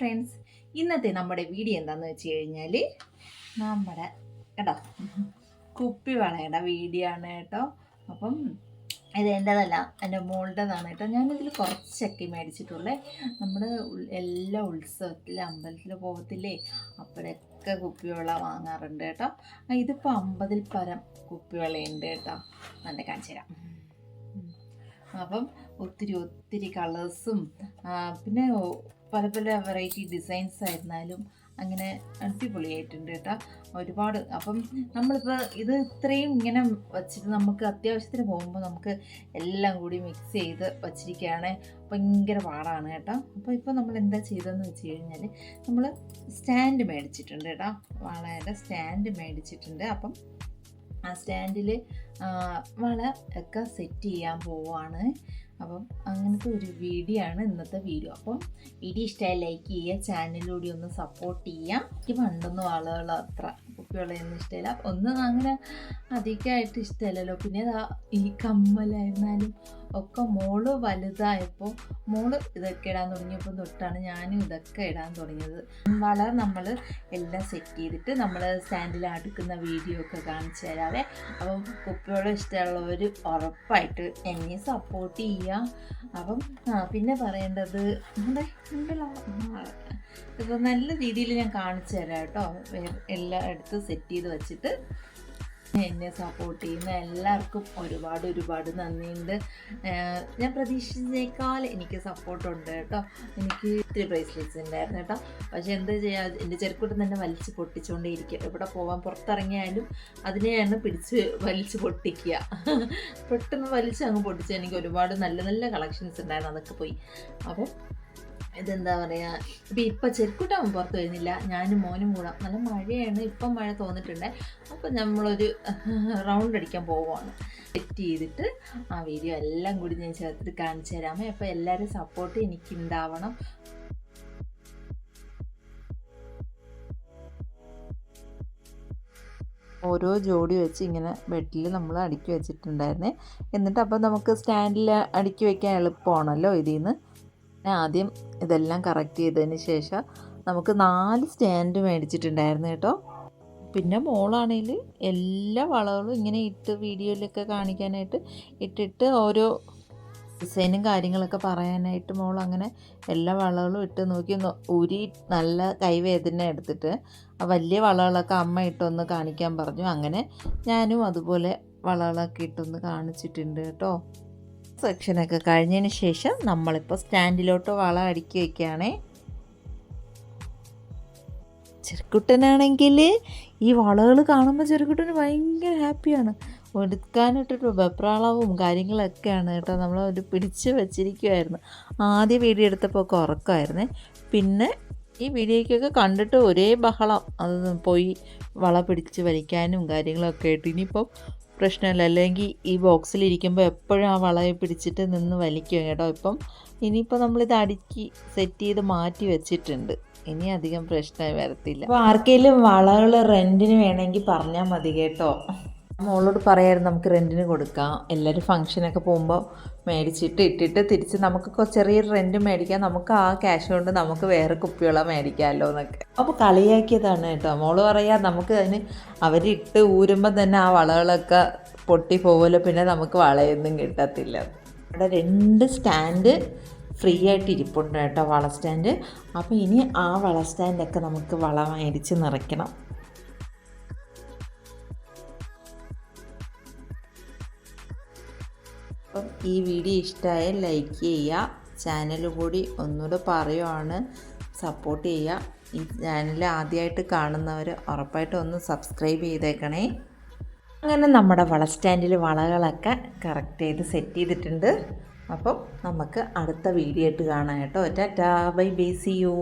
Friends ഇന്നത്തെ നമ്മുടെ video എന്താണെന്ന് വെച്ച് കഴിഞ്ഞാൽ നമ്മുടെ കേട്ടോ കുപ്പി വളയുടെ വീഡിയോ ആണ് കേട്ടോ. അപ്പം ഇത് എന്റെതല്ല എന്റെ മോളുടേതാണ് കേട്ടോ. ഞാനിതിൽ കുറച്ചൊക്കെ മേടിച്ചിട്ടുള്ളേ. നമ്മൾ എല്ലാ ഉത്സവത്തിൽ അമ്പലത്തിൽ പോകത്തില്ലേ അപ്പോഴൊക്കെ കുപ്പിവെള്ള വാങ്ങാറുണ്ട് കേട്ടോ. ഇതിപ്പോൾ അമ്പതിൽ പരം കുപ്പിവെള്ളയുണ്ട് കേട്ടോ. എന്നെ കാണിച്ചു തരാം. അപ്പം ഒത്തിരി ഒത്തിരി കളേഴ്സും പിന്നെ പല പല വെറൈറ്റി ഡിസൈൻസ് ആയിരുന്നാലും അങ്ങനെ അടിപൊളിയായിട്ടുണ്ട് കേട്ടോ. ഒരുപാട്. അപ്പം നമ്മളിപ്പോൾ ഇത് ഇത്രയും ഇങ്ങനെ വച്ചിട്ട് നമുക്ക് അത്യാവശ്യത്തിന് പോകുമ്പോൾ നമുക്ക് എല്ലാം കൂടി മിക്സ് ചെയ്ത് വച്ചിരിക്കുകയാണ്. ഭയങ്കര പാടാണ് കേട്ടോ. അപ്പോൾ ഇപ്പോൾ നമ്മൾ എന്താ ചെയ്തതെന്ന് വെച്ച് കഴിഞ്ഞാൽ നമ്മൾ സ്റ്റാൻഡ് മേടിച്ചിട്ടുണ്ട് കേട്ടോ. വളയുടെ സ്റ്റാൻഡ് മേടിച്ചിട്ടുണ്ട്. അപ്പം ആ സ്റ്റാൻഡിൽ വള ഒക്കെ സെറ്റ് ചെയ്യാൻ പോവാണ്. അപ്പം അങ്ങനത്തെ ഒരു വീഡിയോ ആണ് ഇന്നത്തെ വീഡിയോ. അപ്പം വീഡിയോ ഇഷ്ടമായി ലൈക്ക് ചെയ്യുക ചാനലിലൂടെ ഒന്ന് സപ്പോർട്ട് ചെയ്യാം എനിക്ക് പണ്ടൊന്നും ആളുകൾ അത്ര കുപ്പിവെള്ളയൊന്നും ഇഷ്ടമില്ല. ഒന്നും അങ്ങനെ അധികമായിട്ട് ഇഷ്ടമല്ലല്ലോ. പിന്നെ ഈ കമ്മലായിരുന്നാലും ഒക്കെ മോൾ വലുതായപ്പോൾ മോൾ ഇതൊക്കെ ഇടാൻ തുടങ്ങിയപ്പോൾ തൊട്ടാണ് ഞാനും ഇതൊക്കെ ഇടാൻ തുടങ്ങിയത്. വളരെ നമ്മൾ എല്ലാം സെറ്റ് ചെയ്തിട്ട് നമ്മൾ സ്റ്റാൻഡിൽ അടുക്കുന്ന വീഡിയോ ഒക്കെ കാണിച്ചു തരാവേ. അപ്പം കുപ്പിയോട് ഇഷ്ടമുള്ളവർ ഉറപ്പായിട്ട് എന്നെ സപ്പോർട്ട് ചെയ്യുക അപ്പം പിന്നെ പറയേണ്ടത് ഇപ്പോൾ നല്ല രീതിയിൽ ഞാൻ കാണിച്ചു തരാം കേട്ടോ. എല്ലായിടത്തും സെറ്റ് ചെയ്ത് വെച്ചിട്ട്. എന്നെ സപ്പോർട്ട് ചെയ്യുന്ന എല്ലാവർക്കും ഒരുപാട് ഒരുപാട് നന്ദിയുണ്ട്. ഞാൻ പ്രതീക്ഷിച്ചേക്കാൾ എനിക്ക് സപ്പോർട്ടുണ്ട് കേട്ടോ. എനിക്ക് ഇത്തിരി ബ്രേസ്ലെറ്റ്സ് ഉണ്ടായിരുന്നു കേട്ടോ. പക്ഷെ എന്താ ചെയ്യാ എന്റെ ചെറുക്കൂട്ടം തന്നെ വലിച്ച് പൊട്ടിച്ചുകൊണ്ടേ ഇരിക്കും എവിടെ പോകാൻ പുറത്തിറങ്ങിയാലും അതിനെയാണ് പിടിച്ച് വലിച്ച് പൊട്ടിക്കുക. പെട്ടെന്ന് വലിച്ച് അങ്ങ് പൊട്ടിച്ച് എനിക്ക് ഒരുപാട് നല്ല നല്ല കളക്ഷൻസ് ഉണ്ടായിരുന്നു അതൊക്കെ പോയി. അപ്പം ഇതെന്താ പറയുക ഇപ്പം ഇപ്പം ചെറുക്കുട്ടാവും പുറത്ത് വരുന്നില്ല. ഞാനും മോനും കൂടാം. നല്ല മഴയാണ് ഇപ്പം മഴ തോന്നിട്ടുണ്ട്. അപ്പം നമ്മളൊരു റൗണ്ട് അടിക്കാൻ പോവുകയാണ് സെറ്റ് ചെയ്തിട്ട് ആ വീഡിയോ എല്ലാം കൂടി ഞാൻ ചേർത്തിട്ട് കാണിച്ചു തരാമേ അപ്പോൾ എല്ലാവരും സപ്പോർട്ട് എനിക്ക് ഉണ്ടാവണം ഓരോ ജോഡി വെച്ച് ഇങ്ങനെ ബെഡിൽ നമ്മൾ അടുക്കി വെച്ചിട്ടുണ്ടായിരുന്നേ. എന്നിട്ട് അപ്പോൾ നമുക്ക് സ്റ്റാൻഡിൽ അടുക്കി വയ്ക്കാൻ എളുപ്പമാണല്ലോ ഇതിൽ നിന്ന് ഞാൻ ആദ്യം ഇതെല്ലാം കറക്റ്റ് ചെയ്തതിന് ശേഷം നമുക്ക് നാല് സ്റ്റാൻഡ് മേടിച്ചിട്ടുണ്ടായിരുന്നു കേട്ടോ. പിന്നെ മോളാണെങ്കിൽ എല്ലാ വളകളും ഇങ്ങനെ ഇട്ട് വീഡിയോയിലൊക്കെ കാണിക്കാനായിട്ട് ഇട്ടിട്ട് ഓരോ ഡിസൈനും കാര്യങ്ങളൊക്കെ പറയാനായിട്ട് മോൾ അങ്ങനെ എല്ലാ വളകളും ഇട്ട് നോക്കി ഊരി നല്ല കൈവേദന എടുത്തിട്ട് ആ വലിയ വളകളൊക്കെ അമ്മ ഇട്ടൊന്ന് കാണിക്കാൻ പറഞ്ഞു. അങ്ങനെ ഞാനും അതുപോലെ വളകളൊക്കെ ഇട്ടൊന്ന് കാണിച്ചിട്ടുണ്ട് കേട്ടോ. സെക്ഷനൊക്കെ കഴിഞ്ഞതിന് ശേഷം നമ്മളിപ്പോൾ സ്റ്റാൻഡിലോട്ട് വള അടുക്കി വയ്ക്കുകയാണേ ചെറുക്കുട്ടനാണെങ്കിൽ ഈ വളകൾ കാണുമ്പോൾ ചെറുക്കുട്ടന് ഭയങ്കര ഹാപ്പിയാണ്. എടുക്കാനായിട്ടൊരു വെപ്രാളവും കാര്യങ്ങളൊക്കെയാണ് കേട്ടോ നമ്മൾ ഒരു പിടിച്ച് വെച്ചിരിക്കുമായിരുന്നു ആദ്യം വീഡിയോ എടുത്തപ്പോൾ ഒക്കെ ഉറക്കമായിരുന്നേ. പിന്നെ ഈ വീഡിയോയ്ക്കൊക്കെ കണ്ടിട്ട് ഒരേ ബഹളം. അത് പോയി വള പിടിച്ച് വലിക്കാനും കാര്യങ്ങളൊക്കെ ആയിട്ട്. ഇനിയിപ്പം പ്രശ്നമില്ല. അല്ലെങ്കിൽ ഈ ബോക്സിലിരിക്കുമ്പോൾ എപ്പോഴും ആ വളയെ പിടിച്ചിട്ട് നിന്ന് വലിക്കും കേട്ടോ. ഇപ്പം ഇനിയിപ്പോൾ നമ്മളിത് അടുക്കി സെറ്റ് ചെയ്ത് മാറ്റി വെച്ചിട്ടുണ്ട്. ഇനി അധികം പ്രശ്നമായി വരത്തില്ല. അപ്പോൾ ആർക്കെങ്കിലും വളകൾ റെന്റിന് വേണമെങ്കിൽ പറഞ്ഞാൽ മതി കേട്ടോ. മോളോട് പറയായിരുന്നു നമുക്ക് റെന്റിന് കൊടുക്കാം. എല്ലാവരും ഫംഗ്ഷനൊക്കെ പോകുമ്പോൾ മേടിച്ചിട്ട് ഇട്ടിട്ട് തിരിച്ച് നമുക്ക് ചെറിയൊരു റെന്റ് മേടിക്കാം. നമുക്ക് ആ ക്യാഷ് കൊണ്ട് നമുക്ക് വേറെ കുപ്പിവെള്ളം മേടിക്കാമല്ലോ എന്നൊക്കെ. അപ്പോൾ കളിയാക്കിയതാണ് കേട്ടോ. മോൾ പറയാ നമുക്ക് അതിന് അവരിട്ട് ഊരുമ്പോൾ തന്നെ ആ വളകളൊക്കെ പൊട്ടി പോകുമല്ലോ പിന്നെ നമുക്ക് വളയൊന്നും കിട്ടത്തില്ല. അവിടെ രണ്ട് സ്റ്റാൻഡ് ഫ്രീ ആയിട്ട് ഇരിപ്പുണ്ട് കേട്ടോ വള സ്റ്റാൻഡ് അപ്പോൾ ഇനി ആ വള സ്റ്റാൻഡൊക്കെ നമുക്ക് വള മേടിച്ച് നിറയ്ക്കണം. അപ്പം ഈ വീഡിയോ ഇഷ്ടമായ ലൈക്ക് ചെയ്യുക ചാനൽ കൂടി ഒന്നുകൂടെ പറയുവാണ് സപ്പോർട്ട് ചെയ്യുക. ഈ ചാനൽ ആദ്യമായിട്ട് കാണുന്നവർ ഉറപ്പായിട്ടും ഒന്ന് സബ്സ്ക്രൈബ് ചെയ്തേക്കണേ. അങ്ങനെ നമ്മുടെ വള സ്റ്റാൻഡിൽ വളകളൊക്കെ കറക്റ്റ് ചെയ്ത് സെറ്റ് ചെയ്തിട്ടുണ്ട്. അപ്പം നമുക്ക് അടുത്ത വീഡിയോ ആയിട്ട് കാണാം കേട്ടോ. Tata bye bye see you